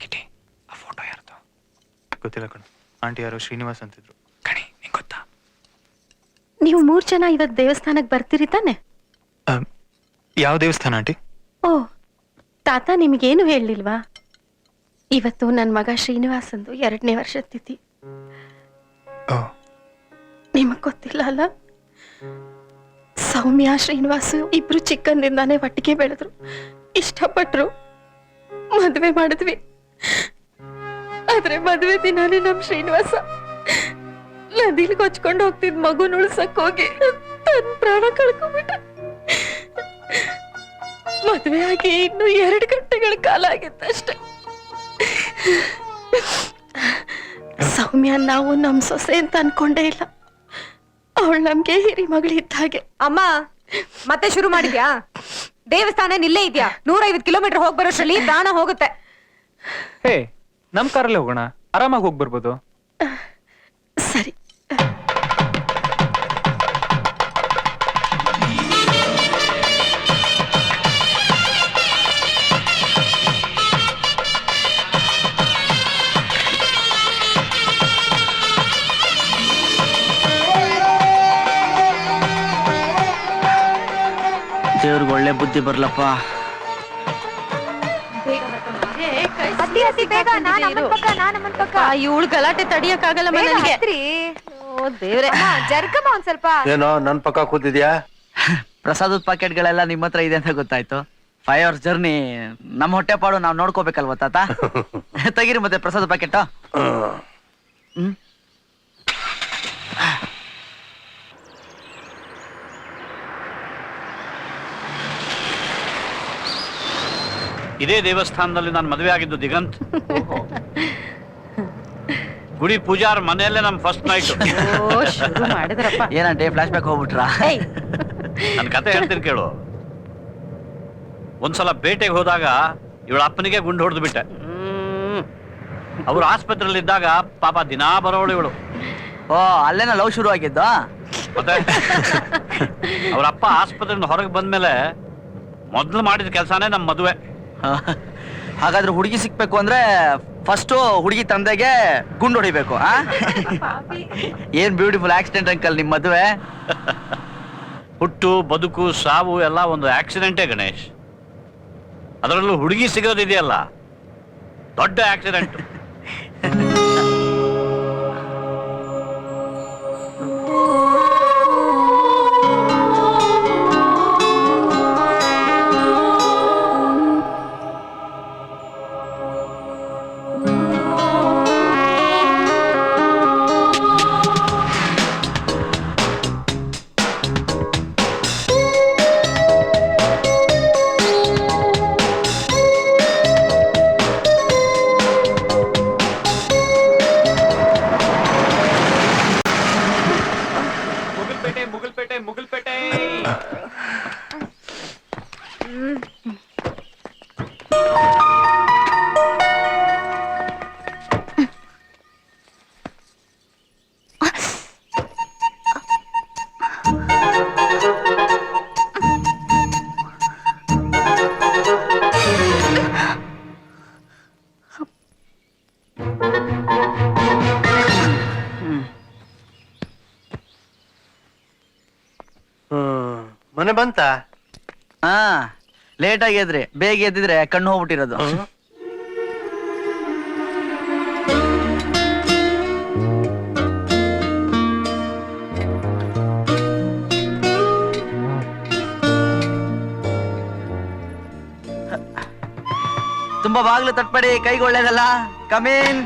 ಕಿಟಿ ಆ ಫೋಟೋ ಯಾರ್ದು? ಗೊತ್ತಿಲ್ಲ ಕಣ. ಆಂಟಿ ಯಾರು ಶ್ರೀನಿವಾಸ್ ಅಂತಿದ್ರು. ಕಣಿ ನಿಂಗೆ ಗೊತ್ತಾ? ನೀವು ಮೂರ್ ಜನ ಇವತ್ತು ದೇವಸ್ಥಾನಕ್ ಬರ್ತೀರಿ ತಾನೆ? ಅಮ್, ಯಾವ ದೇವಸ್ಥಾನ ಆಂಟಿ? ಓ ತಾತ ನಿಮಗೇನು ಹೇಳಲಿಲ್ವಾ? ಇವತ್ತು ನನ್ನ ಮಗ ಶ್ರೀನಿವಾಸಂದು ಎರಡನೇ ವರ್ಷ ತಿಥಿ. ಓ. ನಿಮಗ್ ಗೊತ್ತಿಲ್ಲ ಅಲ್ಲ? ಸೌಮ್ಯ ಶ್ರೀನಿವಾಸ್ ಇಬ್ರು ಚಿಕ್ಕಂದಿಂದಾನೇ ಒಟ್ಟಿಗೆ ಬೆಳೆದ್ರು. ಇಷ್ಟಪಟ್ರು ಮದ್ವೆ ಮಾಡಿದ್ವಿ. ಆದ್ರೆ ಮದ್ವೆ ದಿನಾನೇ ನಮ್ ಶ್ರೀನಿವಾಸ. ನದಿಲಿ ಕೊಚ್ಕೊಂಡು ಹೋಗ್ತಿದ್ ಮಗು ಉಳ್ಸಕ್ ಹೋಗಿ ತನ್ ಪ್ರಾಣ ಕಳ್ಕೊಂಡ್ಬಿಟ್ಟ. ಮದ್ವೆ ಆಗಿ ಇನ್ನು ಎರಡು ಗಂಟೆಗಳ ಕಾಲ ಆಗಿತ್ತಷ್ಟೆ ಸೌಮ್ಯ ನಾವು ನಮ್ ಸೊಸೆ ಅಂತ ಅನ್ಕೊಂಡೇ ಇಲ್ಲ. ಅವಳು ನಮ್ಗೆ ಹಿರಿ ಇದ್ದ ಹಾಗೆ. ಅಮ್ಮ, ಮತ್ತೆ ಶುರು ಮಾಡಿದ್ಯಾ? ದೇವಸ್ಥಾನ ನಿಲ್ಲೇ ಇದ್ಯಾ? ನೂರೈವತ್ ಕಿಲೋಮೀಟರ್ ಹೋಗ್ಬರೋಷ್ಟ್ರಲ್ಲಿ ಪ್ರಾಣ ಹೋಗುತ್ತೆ. ಹೇ ನಮ್ ಕಾರಲ್ಲಿ ಹೋಗೋಣ. ಆರಾಮಾಗಿ ಹೋಗಿ ಬರ್ಬೋದು. ಸರಿ. ದೇವ್ರಿಗೆ ಒಳ್ಳೆ ಬುದ್ಧಿ ಬರ್ಲಪ್ಪ. ಹತ್ತಿ ಹತ್ತಿ ಬೇಗ ನಾನ್ ಅಮ್ಮನ್ ಪಕ್ಕ ನಾನ್ ಅಮ್ಮನ್ ಪಕ್ಕ. ಇವಳು ಗಲಾಟೆ ತಡಿಯಕ್ಕಾಗಲ್ಲ ಆಗಲ್ಲ ನನಗೆ ಹತ್ರಿ. ಓ ದೇವ್ರೆ. ಅಮ್ಮ, ಜರ್ಕಮ್ಮ ಒಂದ್ ಸ್ವಲ್ಪ. ಏನೋ ನನ್ ಪಕ್ಕ ಕೂತಿದ್ಯಾ? ಪ್ರಸಾದದ ಪ್ಯಾಕೆಟ್ಗಳೆಲ್ಲ ನಿಮ್ಮ ಹತ್ರ ಇದೆ ಅಂತ ಗೊತ್ತಾಯ್ತು. ಫೈವ್ ಅವರ್ಸ್ ಜರ್ನಿ ನಮ್ಮ ಹೊಟ್ಟೆ ಪಾಡು ನಾವು ನೋಡ್ಕೋಬೇಕಲ್ವ ತಾತ? ತೆಗೀರಿ ಮತ್ತೆ ಪ್ರಸಾದ ಪ್ಯಾಕೆಟ್ ಹ್ಮ್? ಇದೇ ದೇವಸ್ಥಾನದಲ್ಲಿ ನಾನು ಮದುವೆ ಆಗಿದ್ದು ದಿಗಂತ್. ಗುಡಿ ಪೂಜಾರ್ ಮನೆಯಲ್ಲೇ ನಮ್ ಫಸ್ಟ್ ನೈಟ್ ಓ ಶುರು ಮಾಡಿದ್ರಪ್ಪ. ಏನಂటే ಫ್ಲಾಶ್ ಬ್ಯಾಕ್ ಹೋಗ್ಬಿಟ್ರಾ? ಏಯ್. ನನ್ನ ಕತೆ ಹೇಳ್ತೀನಿ ಕೇಳು. ಒಂದ್ಸಲ ಬೇಟೆಗೆ ಹೋದಾಗ ಇವಳ ಅಪ್ಪನಿಗೆ ಗುಂಡು ಹೊಡೆದು ಬಿಟ್ಟೆ. ಅವ್ರು ಆಸ್ಪತ್ರೆಯಲ್ಲಿ ಇದ್ದಾಗ ಪಾಪ ದಿನಾ ಬರೋಳು ಇವಳು. ಓ ಅಲ್ಲೇನ ಲವ್ ಶುರು ಆಗಿದ್ದ? ಮತ್ತೆ ಅವ್ರ ಅಪ್ಪ ಆಸ್ಪತ್ರೆಯಿಂದ ಹೊರಗೆ ಬಂದ್ಮೇಲೆ ಮೊದ್ಲು ಮಾಡಿದ ಕೆಲಸನೇ ನಮ್ಮ ಮದುವೆ. ಹಾಗಾದ್ರೆ ಹುಡುಗಿ ಸಿಕ್ಬೇಕು ಅಂದ್ರೆ ಫಸ್ಟ್ ಹುಡುಗಿ ತಂದೆಗೆ ಗುಂಡು ಹೊಡಿಬೇಕು, ಆ? ಏನ್ ಬ್ಯೂಟಿಫುಲ್ ಆಕ್ಸಿಡೆಂಟ್ ಅಂಕಲ್ ನಿಮ್ ಮದುವೆ? ಹುಟ್ಟು, ಬದುಕು, ಸಾವು ಎಲ್ಲ ಒಂದು ಆಕ್ಸಿಡೆಂಟೇ ಗಣೇಶ್. ಅದರಲ್ಲೂ ಹುಡುಗಿ ಸಿಗೋದಿದೆಯಲ್ಲ? ದೊಡ್ಡ ಆಕ್ಸಿಡೆಂಟ್ ಮನೆ ಬಂತ? ಹಾ ಲೇಟ್ ಆಗಿ ಎದ್ರಿ. ಬೇಗ ಎದ್ದಿದ್ರೆ ಕಣ್ಣು ಹೋಗ್ಬಿಟ್ಟಿರೋದು. ತುಂಬಾ ಬಾಗ್ಲು ತಟ್ಪಡಿ ಕೈಗೆ ಒಳ್ಳೇದಲ್ಲ. ಕಮೀನ್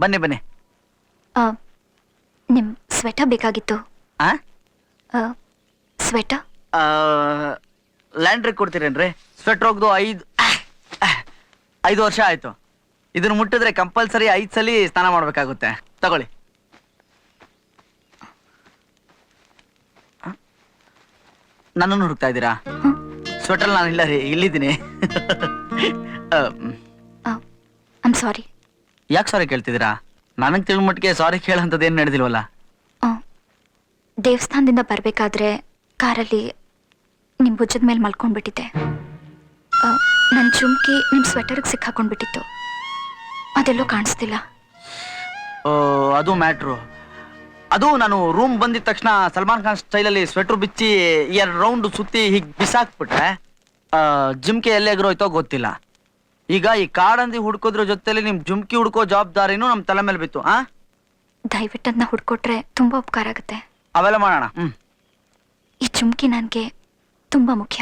ಬನ್ನಿ ಬನ್ನಿ. ಆ, ನಿಮ್ ಸ್ವೆಟರ್ ಬೇಕಾಗಿತ್ತು. ಆ? ಸ್ವೆಟರ್ ಲ್ಯಾಂಡ್ರಿ ಕೊಡ್ತೀರೇನ್ರಿ? ಸ್ವೆಟರ್ ಹೋಗ್ದು ಐದು ಐದು ವರ್ಷ ಆಯ್ತು. ಇದನ್ನ ಮುಟ್ಟಿದ್ರೆ ಕಂಪಲ್ಸರಿ ಐದು ಸಲ ಸ್ನಾನ ಮಾಡ್ಬೇಕಾಗುತ್ತೆ. ತಗೊಳ್ಳಿ. ನನ್ನನ್ನು ಹುಡುಕ್ತಾ ಇದ್ದೀರಾ? ಸ್ವೆಟರ್ ನಾನು ಇಲ್ಲ ರೀ ಇಲ್ಲಿದ್ದೀನಿ. ಐಮ್ ಸಾರಿ ಯಾಕೆ ಸಾರಿ ಕೇಳ್ತಿದ್ದೀರಾ? ನನಗೆ ತಿಳ್ಮಟ್ಟಿಗೆ ಸಾರಿ ಕೇಳಂತದೇನ್ ನಡೆದಿಲ್ವಲ್ಲ? ದೇವಸ್ಥಾನದಿಂದ ಬರ್ಬೇಕಾದ್ರೆ ಕಾರಲ್ಲಿ ನಿಮ್ಮ ಭುಜದ ಮೇಲೆ ಮಲ್ಕೊಂಡ್ಬಿಟ್ಟಿದ್ದೆ. ನನ್ನ ಚುಮ್ಕಿ ನಿಮ್ಮ ಸ್ವೆಟರ್ಗೆ ಸಿಕ್ಕಾಕೊಂಡ್ಬಿಟ್ಟಿತ್ತು. ಅದೆಲ್ಲೋ ಕಾಣಿಸ್ತಿಲ್ಲ. ಓ, ಅದು ಮ್ಯಾಟ್ರು. ಅದು ನಾನು ರೂಮ್ ಬಂದಿದ ತಕ್ಷಣ ಸಲ್ಮಾನ್ ಖಾನ್ ಸ್ಟೈಲಲ್ಲಿ ಸ್ವೆಟರ್ ಬಿಚ್ಚಿ ಎರಡು ರೌಂಡ್ ಸುತ್ತಿ ಹೀಗೆ ಬಿಸಾಕ್ಬಿಟ್ರೆ ಆ, ಜಿಮ್ಕೆ ಎಲ್ಲಿ ಎಗರೋಯ್ತೋ ಗೊತ್ತಿಲ್ಲ. ಈಗ ಈ ಕಾಡಂದಿ ಹುಡ್ಕೋದ್ರ ಜೊತೆಲಿ ನಿಮ್ ಜುಮ್ಕಿ ಹುಡ್ಕೋ ಜವಾಬ್ದಾರಿನೂ ನಮ್ ತಲೆ ಮೇಲೆ ಬಿತ್ತು ಆ? ದಯವಿಟ್ಟು ಅದನ್ನ ಹುಡ್ಕೊಟ್ರೆ ತುಂಬಾ ಉಪಕಾರ ಆಗುತ್ತೆ. ಅವೆಲ್ಲ ಮಾಡೋಣ ಹ್ಮ್. ಈ ಜುಮ್ಕಿ ನನಗೆ ತುಂಬಾ ಮುಖ್ಯ.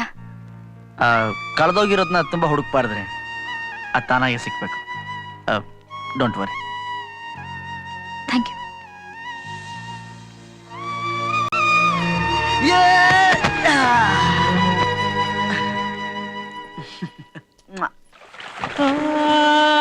ಕಳೆದೋಗಿರೋದನ್ನ ಕಳ್ದೋಗಿರೋದ್ನ ತುಂಬಾ ಹುಡುಕ್ಬಾರ್ದ್ರೆ. ಅದು ತಾನಾಗೆ ಸಿಕ್ಬೇಕು. Don't worry thank you! Ah.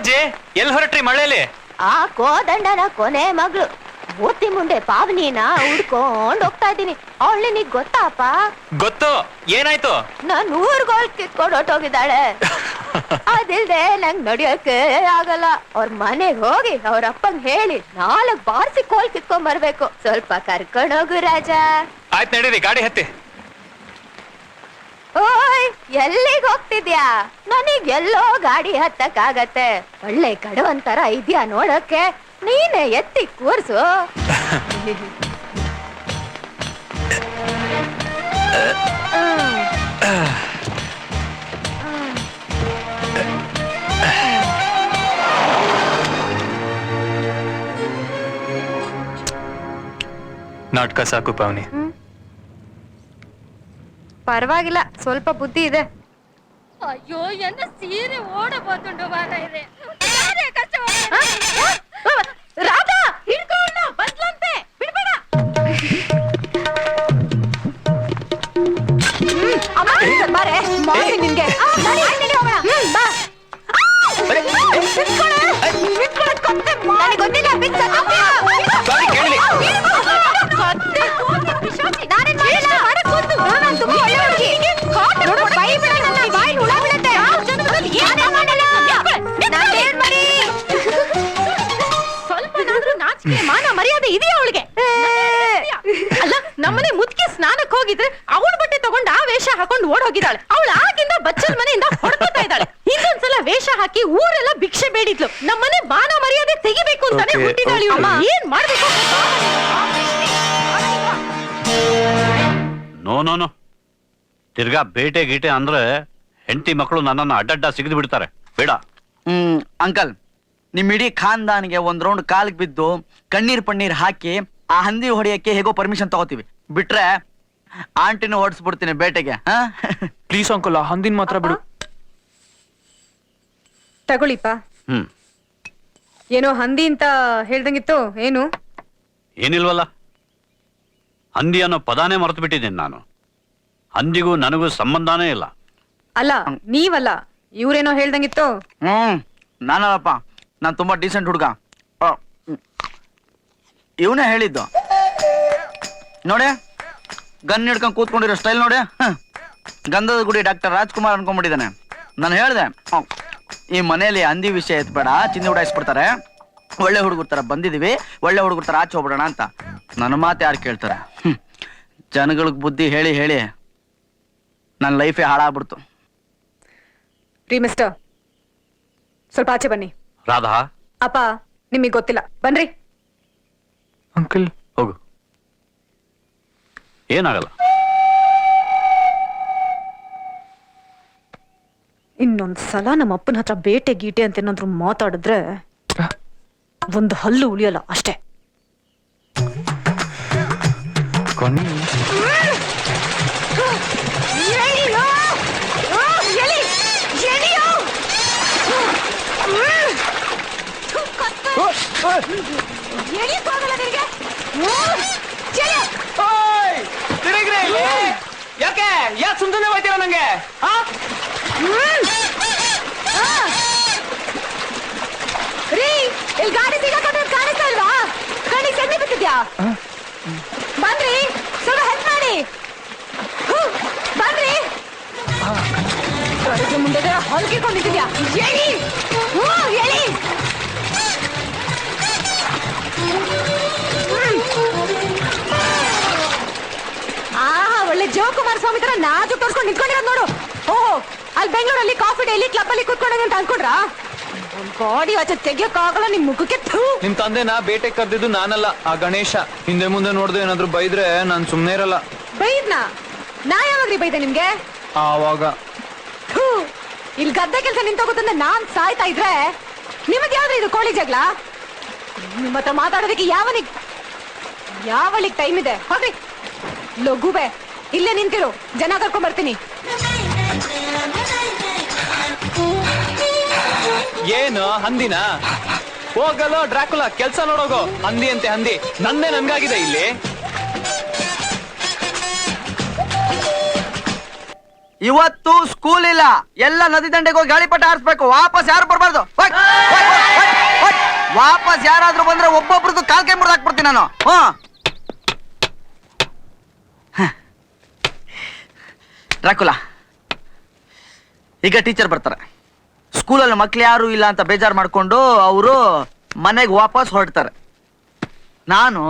ಏನಜ್ಜಿ ಎಲ್ಲಿ ಹೊರಟ್ರಿ ಮಳೆಯಲ್ಲಿ ಆ ಕೋದಂಡನ ಕೊನೆ ಮಗಳು. ಬೂತಿ ಮುಂದೆ ಪಾವನಿನ ಹುಡ್ಕೊಂಡ್ ಹೋಗ್ತಾ ಇದ್ದೀನಿ. ಅವಳು ನೀ ಗೊತ್ತಾಪ ಗೊತ್ತು. ಏನಾಯ್ತು? ನಾನ್ ಊರ್ಗೋಲ್ ಕಿತ್ಕೊಂಡ್ ಹೊಟ್ಟೋಗಿದ್ದಾಳೆ ಅದಿಲ್ದೆ ನಂಗ್ ನಡಿಯೋಕೆ ಆಗಲ್ಲ. ಅವ್ರ ಮನೆಗ್ ಹೋಗಿ ಅವ್ರ ಅಪ್ಪಂಗ್ ಹೇಳಿ ನಾಲ್ಕ್ ಬಾರ್ಸಿ ಕೋಲ್ ಕಿತ್ಕೊಂಡ್ ಬರ್ಬೇಕು ಸ್ವಲ್ಪ ಕರ್ಕೊಂಡೋಗು ರಾಜ. ಆಯ್ತು ನಡೀರಿ ಗಾಡಿ ಹತ್ತಿ. ಓಯ್, ಎಲ್ಲಿಗ್ ಹೋಗ್ತಿದ್ಯಾ? ನನಗ್ ಎಲ್ಲೋ ಗಾಡಿ ಹತ್ತಕ್ಕಾಗತ್ತೆ. ಒಳ್ಳೆ ಕಡವಂತರ ಇದ್ಯಾ ನೋಡಕ್ಕೆ? ನೀನೆ ಎತ್ತಿ ಕೂರ್ಸು. ನಾಟಕ ಸಾಕು, ಪಾವನಿ. ಪರವಾಗಿಲ್ಲ ಸ್ವಲ್ಪ ಬುದ್ಧಿ ಇದೆ ಅಯ್ಯೋ ಎನ್ನ ಸೀರೆ ಓಡಬೋದುಂಡು ಮಾರಾಯ್ರೆ ರಾಧಾ ಹಿಡ್ಕೊಳ್ಳ ಬಂದ್ಲಂತೆ ಬಿಡ್ಬೇಡ ಅಮ್ಮ, ಬಾರೆ ಮಾರ್ನಿ ನಿನ್ಗೆ ಬಾ ನನಗ್ ಗೊತ್ತಿಲ್ಲ ಬಿಚ್ಚ ಹೋಗಿದ್ರೆ ಅವಳ ಬಟ್ಟೆ ತಗೊಂಡು ಆ ವೇಷ ಹಾಕೊಂಡು ಓಡ್ ಹೋಗಿದ್ದಾಳೆ ಅವಳು ಆಗಿಂದ ಬಚ್ಚಲ್ ಮನೆಯಿಂದ ಹೊಡ್ಕೊತಾ ಇದ್ದಾಳೆ. ಇನ್ನೊಂದ್ಸಲ ವೇಷ ಹಾಕಿ ಊರೆಲ್ಲ ಭಿಕ್ಷೆ ಬೇಡಿದ್ಲು. ನಮ್ಮನೆ ಬಾನ ಮರ್ಯಾದೆ ತೆಗಿಬೇಕು ಅಂತಾನೆ Okay, ಹುಟ್ಟಿದಾಳೆ ಇವಳು. okay. ಏನ್ ಮಾಡ್ಬೇಕು? ನೋ ನೋ ನೋ ತಿರ್ಗಾ ಬೇಟೆ ಗೀಟೆ ಅಂದ್ರೆ ಹೆಂಡತಿ ಮಕ್ಕಳು ನನ್ನನ್ನು ಅಡ್ಡಡ್ಡ ಸಿಗದು ಬಿಡ್ತಾರೆ. ಬೇಡ. ಹ್ಮ್ ಅಂಕಲ್ ನಿಮ್ ಇಡೀ ಖಾನ್ದಾನ್ಗೆ ಒಂದ್ ರೌಂಡ್ ಕಾಲ್ಗೆ ಬಿದ್ದು ಕಣ್ಣೀರ್ ಪಣ್ಣೀರ್ ಹಾಕಿ ಆ ಹಂದಿ ಹೊಡೆಯಕ್ಕೆ ಹೇಗೋ ಪರ್ಮಿಷನ್ ತಗೋತೀವಿ. ಬಿಟ್ರೆ ಆಂಟಿನ ಓಡಿಸ್ಬಿಡ್ತೀನಿ ಬೇಟೆಗೆ ಹಾ? ಪ್ಲೀಸ್ ಅಂಕಲ್ ಆ ಹಂದಿನ ಮಾತ್ರ ಬಿಡು. ತಗೊಳ್ಳಿಪ್ಪ. ಹ್ಮ್. ಏನೋ ಹಂದಿ ಅಂತ ಹೇಳ್ದಂಗಿತ್ತು ಏನು? ಏನಿಲ್ವಲ್ಲ? ಹಂದಿ ಅನ್ನೋ ಪದಾನೇ ಮರೆತು ಬಿಟ್ಟಿದ್ದೀನಿ ನಾನು. ಹಂದಿಗೂ ನನಗೂ ಸಂಬಂಧನೇ ಇಲ್ಲ. ಅಲ್ಲ ನೀವಲ್ಲ ಇವ್ರೇನೋ ಹೇಳ್ದಂಗಿತ್ತು? ಹ್ಮ್ ನಾನಲ್ಲಪ್ಪ ನಾನ್ ತುಂಬಾ ಡೀಸೆಂಟ್ ಹುಡುಗ. ಇವನೇ ಹೇಳಿದ್ದು. ನೋಡಿ ಗನ್ ಹಿಡ್ಕೊಂಡ್ ಕೂತ್ಕೊಂಡಿರೋ ಸ್ಟೈಲ್ ನೋಡಿ. ಹ. ಗಂಧದ ಗುಡಿ ಡಾಕ್ಟರ್ ರಾಜ್ಕುಮಾರ್ ಅನ್ಕೊಂಡ್ಬಿಟ್ಟಿದ್ದಾನೆ. ನಾನು ಹೇಳ್ದೆ ಈ ಮನೆಯಲ್ಲಿ ಹಂದಿ ವಿಷಯ ಎತ್ಬೇಡ ಚಿನ್ನಿ ಉಡಾಯಿಸ್ಬಿಡ್ತಾರೆ. ಒಳ್ಳೆ ಹುಡುಗರ ತರ ಬಂದಿದೀವಿ ಒಳ್ಳೆ ಹುಡುಗರ ತರ ಆಚೆ ಹೋಗ್ಬಿಡೋಣ ಅಂತ. ನನ್ನ ಮಾತು ಯಾರು ಕೇಳ್ತಾರೆ. ಜನಗಳಿಗೆ ಬುದ್ಧಿ ಹೇಳಿ ಹೇಳಿ ನನ್ನ ಲೈಫೇ ಹಾಳಾಗ್ಬಿಡ್ತು. ರೀ ಮಿಸ್ಟರ್ ಸ್ವಲ್ಪ ಆಚೆ ಬನ್ನಿ. ರಾಧಾ? ಅಪ್ಪ ನಿಮಗೆ ಗೊತ್ತಿಲ್ಲ. ಬನ್ರಿ. ಅಂಕಲ್ ಏನಾಗಲ್ಲ. ಇನ್ನೊಂದ್ಸಲ ನಮ್ಮ ಅಪ್ಪನ ಹತ್ರ ಬೇಟೆ ಗೀಟೆ ಅಂತ ಏನಾದ್ರು ಮಾತಾಡಿದ್ರೆ ಒಂದು ಹಲ್ಲು ಉಳಿಯಲ್ಲ ಅಷ್ಟೇ. ಎಳಿ. ಹೋಯ್ತೀರ Huh? ಹ್ಮ್. ಆ. ರೀ ಇಲ್ಲಿ ಗಾಡಿ ಸಿಗಕ್ಕೆ ಕಾಣಿಸ್ತಾ ಇಲ್ವಾ ಕಣ್ಣಿಗೆ ಸಣ್ಣ ಬಿಟ್ಟಿದ್ಯಾ ಬಂದ್ರಿ ಸ್ವಲ್ಪ ಹೆಲ್ಪ್ ಮಾಡಿ. ಬನ್ರಿ ಮುಂದೆ ಹೊಲ್ಕಿಕೊಂಡಿದ್ಯಾ ಹೇಳಿ ಹ್ಞೂ ಎಳಿ ಜೋಕುಮಾರ್ ಸ್ವಾಮಿ ತರ ನಾಜು ತೋರ್ಸ್ಕೊಂಡು ನಿಂತ್ಕೊಂಡಿರೋದು ನೋಡು. ಓಹೋ ಅಲ್ಲಿ ಬೆಂಗಳೂರಲ್ಲಿ ಕಾಫಿ ಡೈಲಿ ಕ್ಲಬ್ ಅಲ್ಲಿ ಕೂತ್ಕೊಂಡಂಗೆ ಅಂತ ಅನ್ಕೊಂಡ್ರಾ? ಬಾಡಿ ಆಚೆ ತೆಗಿಯಕ್ಕಾಗಲ್ಲ ನಿಮ್ ಮುಖಕ್ಕೆ ಥೂ. ನಿಮ್ ನಾ ಬೇಟೆ ಕರೆದಿದ್ದು ನಾನಲ್ಲ ಆ ಗಣೇಶ. ಹಿಂದೆ ಮುಂದೆ ನೋಡ್ದು ಏನಾದ್ರು ಬೈದ್ರೆ ನಾನ್ ಸುಮ್ನೆ ಇರಲ್ಲ. ಬೈದ್ನಾ? ನಾ ಯಾವಾಗ್ರಿ ಬೈದೆ ನಿಮ್ಗೆ? ಆವಾಗ. ಥೂ ಇಲ್ಲಿ ಗದ್ದೆ ಕೆಲಸ ನಿಂತೋಗುತ್ತಂದ್ರೆ ನಾನ್ ಸಾಯ್ತಾ ಇದ್ರೆ ನಿಮಗ್ ಯಾವ್ದು ಇದು ಕೋಳಿ ಜಗಳ? ನಿಮ್ಮ ಹತ್ರ ಮಾತಾಡೋದಕ್ಕೆ ಯಾವನಿಗ್ ಯಾವಳಿಗ್ ಟೈಮ್ ಇದೆ? ಹೋಗ್ರಿ. ಲಘುಬೆ ಇಲ್ಲೇ ನಿಂತಿರು. ಜನ ಕರ್ಕೊಂಡ್ ಬರ್ತೀನಿ. ಏನು ಹಂದಿನ? ಹೋಗಲ್ಲ ಡ್ರಾಕುಲ ಕೆಲ್ಸ ನೋಡೋಗೋ. ಹಂದಿ ಅಂತೆ ಹಂದಿ. ನಂದೇ ನನ್ಗಾಗಿದೆ ಇಲ್ಲಿ. ಇವತ್ತು ಸ್ಕೂಲ್ ಇಲ್ಲ. ಎಲ್ಲ ನದಿ ದಂಡೆಗೆ ಹೋಗಿ ಗಾಳಿಪಟ ಹಾರಿಸ್ಬೇಕು. ವಾಪಸ್ ಯಾರು ಬರಬಾರ್ದು? ವಾಪಸ್ ಯಾರಾದ್ರೂ ಬಂದ್ರೆ ಒಬ್ಬೊಬ್ರದ್ದು ಕಾಲ್ಕೆ ಮುರಿದಾಕ್ಬಿಡ್ತೀನಿ ನಾನು. ಹ್ಮ್. ಡ್ರಾಕುಲಾ. ಈಗ ಟೀಚರ್ ಬರ್ತಾರೆ. ಸ್ಕೂಲಲ್ಲಿ ಮಕ್ಳು ಯಾರು ಇಲ್ಲ ಅಂತ ಬೇಜಾರು ಮಾಡಿಕೊಂಡು ಅವರು ಮನೆಗೆ ವಾಪಸ್ ಹೊರಡ್ತಾರೆ. ನಾನು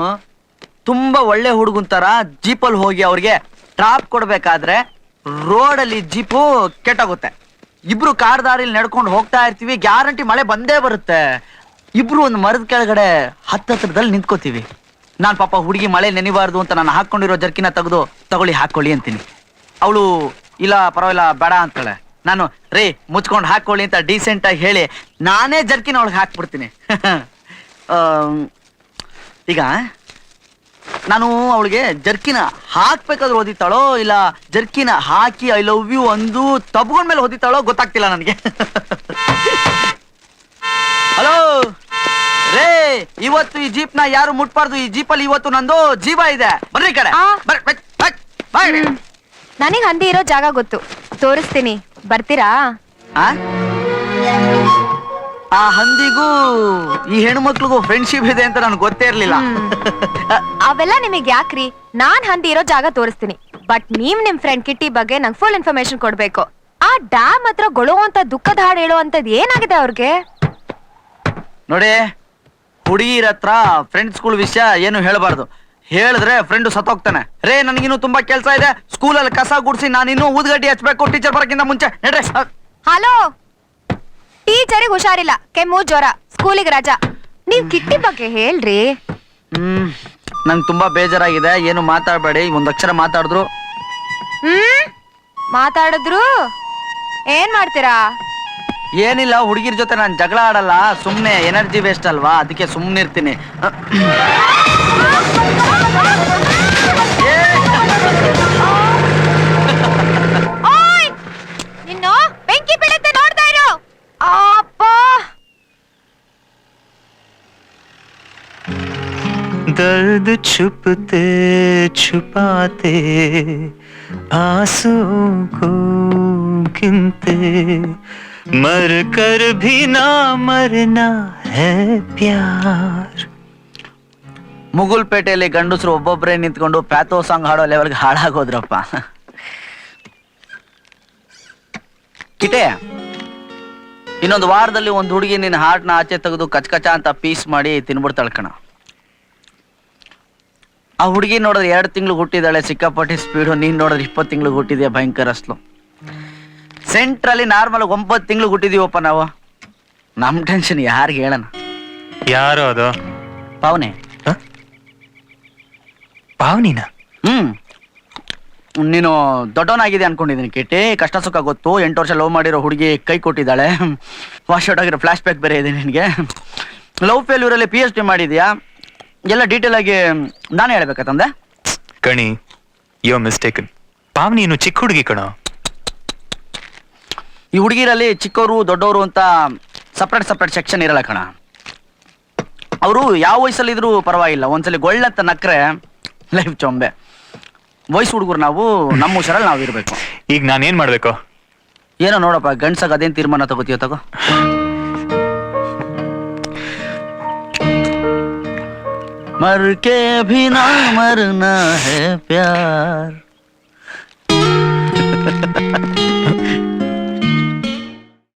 ತುಂಬ ಒಳ್ಳೆ ಹುಡುಗಂತರ ಜೀಪಲ್ಲಿ ಹೋಗಿ ಅವ್ರಿಗೆ ಡ್ರಾಪ್ ಕೊಡ್ಬೇಕಾದ್ರೆ ರೋಡಲ್ಲಿ ಜೀಪು ಕೆಟ್ಟೋಗುತ್ತೆ. ಇಬ್ರು ಕಾರ್ ದಾರಿಲಿ ನಡ್ಕೊಂಡು ಹೋಗ್ತಾ ಇರ್ತೀವಿ, ಗ್ಯಾರಂಟಿ ಮಳೆ ಬಂದೇ ಬರುತ್ತೆ. ಇಬ್ರು ಒಂದು ಮರದ ಕೆಳಗಡೆ ಹತ್ತತ್ರದಲ್ಲಿ ನಿಂತ್ಕೋತೀವಿ. ನಾನು ಪಾಪ ಹುಡುಗಿ ಮಳೆ ನೆನಿಬಾರ್ದು ಅಂತ ನಾನು ಹಾಕೊಂಡಿರೋ ಜರ್ಕಿನ ತೆಗೆದು ತಗೊಳ್ಳಿ ಹಾಕೊಳ್ಳಿ ಅಂತೀನಿ. ಅವಳು ಇಲ್ಲ ಪರವಾಗಿಲ್ಲ ಬೇಡ ಅಂತಾಳೆ. ನಾನು ರೇ ಮುಚ್ಕೊಂಡು ಹಾಕೊಳ್ಳಿ ಅಂತ ಡೀಸೆಂಟ್ ಆಗಿ ಹೇಳಿ ನಾನೇ ಜರ್ಕಿನ ಅವಳಿಗೆ ಹಾಕ್ಬಿಡ್ತೀನಿ. ಈಗ ನಾನು ಅವಳಿಗೆ ಜರ್ಕಿನ ಹಾಕ್ಬೇಕಾದ್ರೆ ಓದಿತಾಳೋ ಇಲ್ಲ ಜರ್ಕಿನ ಹಾಕಿ ಐ ಲವ್ ಯು ಅಂದು ತಬ್ಕೊಂಡ್ಮೇಲೆ ಓದಿತಾಳೋ ಗೊತ್ತಾಗ್ತಿಲ್ಲ ನನಗೆ. ಹಲೋ? ರೇ ಇವತ್ತು ಈ ಜೀಪ್ನ ಯಾರು ಮುಟ್ಬಾರ್ದು? ಈ ಜೀಪಲ್ಲಿ ಇವತ್ತು ನಂದು ಜೀವ ಇದೆ. ಬರ್ರಿ ಕಡೆ. ಬರ್ರಿ, ಬಾಯ್ ಬರ್ರಿ. ನನಗ್ ಹಂದಿ ಇರೋ ಜಾಗ ಗೊತ್ತು. ತೋರಿಸ್ತೀನಿ. ಬರ್ತೀರಾ? ಆ? ಆ ಹಂದಿಗೂ ಈ ಹೆಣ್ಮಕ್ಳಿಗೂ ಫ್ರೆಂಡ್ಶಿಪ್ ಇದೆ ಅಂತ ನನ್ಗೆ ಗೊತ್ತೇ ಇರ್ಲಿಲ್ಲ. ಅವೆಲ್ಲ ನಿಮಗೆ ಯಾಕ್ರಿ? ನಾನ್ ಹಂದಿ ಇರೋ ಜಾಗ ತೋರಿಸ್ತೀನಿ. ಬಟ್ ನೀವ್ ನಿಮ್ ಫ್ರೆಂಡ್ ಕಿಟ್ಟಿ ಬಗ್ಗೆ ನಂಗೆ ಫುಲ್ ಇನ್ಫಾರ್ಮೇಶನ್ ಕೊಡ್ಬೇಕು. ಆ ಡ್ಯಾಮ್ ಹತ್ರ ಗೊಳುವಂತ ದುಃಖದ ಹಾಡು ಹೇಳೋ ಅಂತದ್ ಏನಾಗಿದೆ ಅವ್ರಿಗೆ? ನೋಡಿ ಹುಡುಗಿರತ್ರ ಫ್ರೆಂಡ್ಸ್ಗಳ ವಿಷಯ ಏನು ಹೇಳಬಾರ್ದು. ಹೇಳಿದ್ರೆ ಫ್ರೆಂಡ್ ಸತ್ತೋಗ್ತಾನೆ. ರೇ ನನಗಿನ್ನೂ ತುಂಬಾ ಕೆಲಸ ಇದೆ. ಸ್ಕೂಲಲ್ಲಿ ಕಸ ಗುಡಿಸಿ ನಾನು ಇನ್ನೂ ಊದ್ಗಡ್ಡಿ ಹಚ್ಬೇಕು. ಟೀಚರ್ ಬರಕ್ಕಿಂತ ಮುಂಚೆ ನಡ್ರಿ. ಹಲೋ ಟೀಚರಿಗೆ ಹುಷಾರಿಲ್ಲ. ಕೆಮ್ಮು ಜ್ವರ. ಸ್ಕೂಲಿಗೆ ರಜಾ. ನೀವ್ ಕಿಟ್ಟಿ ಬಗ್ಗೆ ಹೇಳ್ರಿ. ಹ್ಮ್ ನಂಗೆ ತುಂಬಾ ಬೇಜಾರಾಗಿದೆ. ಏನು ಮಾತಾಡಬೇಡಿ. ಒಂದ್ ಅಕ್ಷರ ಮಾತಾಡಿದ್ರು. ಹ್ಮ್? ಮಾತಾಡಿದ್ರು? ಏನ್ ಮಾಡ್ತೀರಾ? ಏನಿಲ್ಲ ಹುಡುಗಿರ ಜೊತೆ ನಾನು ಜಗಳ ಆಡಲ್ಲ. ಸುಮ್ಮನೆ ಎನರ್ಜಿ ವೇಸ್ಟ್ ಅಲ್ವಾ? ಅದಕ್ಕೆ ಸುಮ್ಮನೆ ಇರ್ತೀನಿ ಓಯ್ ನಿನ್ನು ಬೆಂಕಿ ಬೀಳುತ್ತೆ ನೋಡ್ತಾ ಇರು ಅಪ್ಪ दर्द छुपते छुपाते आंसुओं को गिनते मर कर भी ना मरना है प्यार ಮುಗುಲ್ಪೇಟೆಯಲ್ಲಿ ಗಂಡಸರು ಒಬ್ಬೊಬ್ಬರೇ ನಿಂತ್ಕೊಂಡು ಪ್ಯಾಥೋ ಸಾಂಗ್ ಹಾಡೋ ಲೆವೆಲ್ಗೆ ಹಾಳಾಗೋದ್ರಪ್ಪ. ಕಿಟೆ ಇನ್ನೊಂದು ವಾರದಲ್ಲಿ ಒಂದು ಹುಡುಗಿ ನಿನ್ನ ಹಾರ್ಟ್ನ ಆಚೆ ತೆಗೆದು ಕಚ್ ಅಂತ ಪೀಸ್ ಮಾಡಿ ತಿನ್ಬಿಡ್ತಾಳೆ ಕಣ. ಆ ಹುಡುಗಿ ನೋಡಿದ್ರೆ ಎರಡು ತಿಂಗಳು ಹುಟ್ಟಿದಾಳೆ ಸಿಕ್ಕಾಪಟ್ಟೆ ಸ್ಪೀಡು ನೀನು ನೋಡಿದ್ರೆ ಇಪ್ಪತ್ತು ತಿಂಗಳು ಹುಟ್ಟಿದ್ಯಾ ಭಯಂಕರ ಅಸ್ಲು. ಸೆಂಟ್ರಲ್ಲಿ ನಾರ್ಮಲ್ ಒಂಬತ್ತು ತಿಂಗಳು ಹುಟ್ಟಿದೀವಪ್ಪ ನಾವು. ನಮ್ಮ ಟೆನ್ಷನ್ ಯಾರಿಗೆ ಹೇಳೋಣ? ಯಾರು ಅದು? ಪಾವನೆ. ಪಾವನಿನ? ಹ್ಮ್. ನೀನು ದೊಡ್ಡವನಾಗಿದೆ ಅನ್ಕೊಂಡಿದ್ದೀನಿ ಕೇಟಿ. ಕಷ್ಟ ಸುಖ ಗೊತ್ತು. ಎಂಟು ವರ್ಷ ಲವ್ ಮಾಡಿರೋ ಹುಡುಗಿ ಕೈ ಕೊಟ್ಟಿದ್ದಾಳೆ. ವಾಶ್ ಔಟ್ ಆಗಿರೋ ಫ್ಲಾಶ್ ಬ್ಯಾಕ್ ಬೇರೆ ಇದೆ ನಿನಗೆ. ಲವ್ ಫೇಲ್ಯೂರಲ್ಲಿ ಪಿ ಎಚ್ ಡಿ ಮಾಡಿದ್ಯಾ? ಎಲ್ಲ ಡೀಟೇಲ್ ಆಗಿ ನಾನೇ ಹೇಳ್ಬೇಕಾ ತಂದೆ? ಕಣಿ ಯೋ ಮಿಸ್ಟೇಕ್ ಪಾವನಿ ಇನ್ನು ಚಿಕ್ಕ ಹುಡುಗಿ ಕಣ. ಈ ಹುಡುಗಿರಲ್ಲಿ ಚಿಕ್ಕವರು ದೊಡ್ಡವರು ಅಂತ ಸಪ್ರೇಟ್ ಸಪ್ರೇಟ್ ಸೆಕ್ಷನ್ ಇರಲ್ಲ ಕಣ. ಅವರು ಯಾವ ವಯಸ್ಸಲ್ಲಿದ್ರು ಪರವಾಗಿಲ್ಲ. ಒಂದ್ಸಲಿ ಗೊಳ್ಳಂತ ನಕ್ರೆ ಲೈಫ್ ಚೊಂಬೆ ವಯಸ್ಸು ಹುಡುಗರು ನಾವು ನಮ್ಮ ಹುಷಾರಲ್ಲಿ ನಾವು ಇರ್ಬೇಕು ಈಗ ನಾನೇನ್ ಮಾಡ್ಬೇಕು ಏನೋ ನೋಡಪ್ಪ ಗಂಡ್ಸಾಗ ಅದೇನ್ ತೀರ್ಮಾನ ತಗೋತೀಯ ತಗೋ मर के भी ना मरना है प्यार